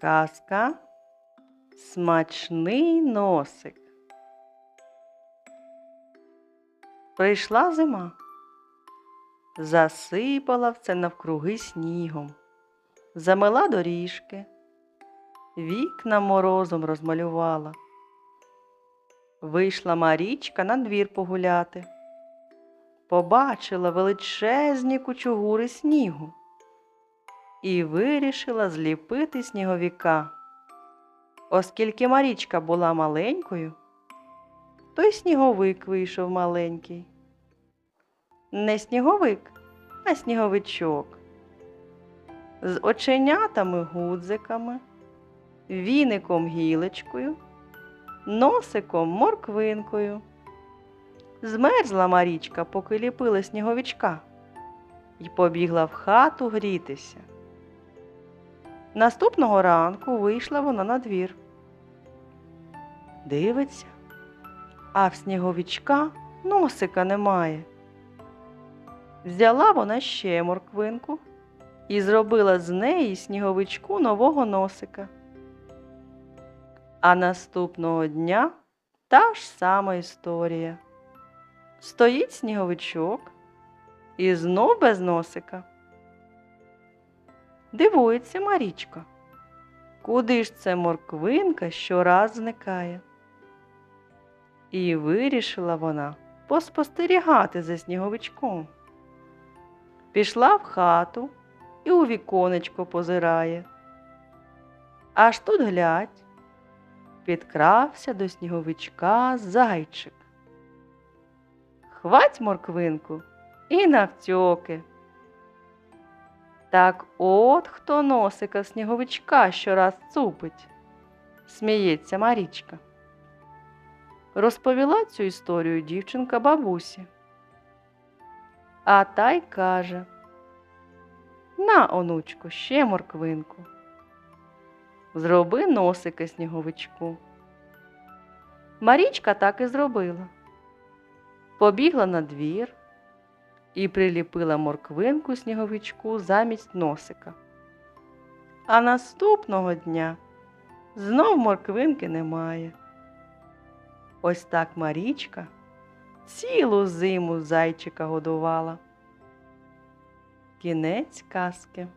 Казка Смачний носик. Прийшла зима, засипала все навкруги снігом, замила доріжки, вікна морозом розмалювала. Вийшла Марічка на двір погуляти. Побачила величезні кучугури снігу і вирішила зліпити сніговіка. Оскільки Марічка була маленькою, то й сніговик вийшов маленький. Не сніговик, а сніговичок. З оченятами гудзиками, віником гілочкою, носиком морквинкою. Змерзла Марічка, поки ліпила сніговичка, і побігла в хату грітися. Наступного ранку вийшла вона на двір. Дивиться, а в сніговичка носика немає. Взяла вона ще морквинку і зробила з неї сніговичку нового носика. А наступного дня та ж сама історія. Стоїть сніговичок і знов без носика. Дивується Марічка. Куди ж це морквинка щораз зникає? І вирішила вона поспостерігати за сніговичком. Пішла в хату і у віконечко позирає. Аж тут глядь, підкрався до сніговичка зайчик. Хвать морквинку і навтьоки. Так от хто носика сніговичка щораз цупить, сміється Марічка. Розповіла цю історію дівчинка бабусі. А та й каже На, онучку, ще морквинку. Зроби носика сніговичку. Марічка так і зробила. Побігла на двір і приліпила морквинку сніговичку замість носика. А наступного дня знов морквинки немає. Ось так Марічка цілу зиму зайчика годувала. Кінець казки.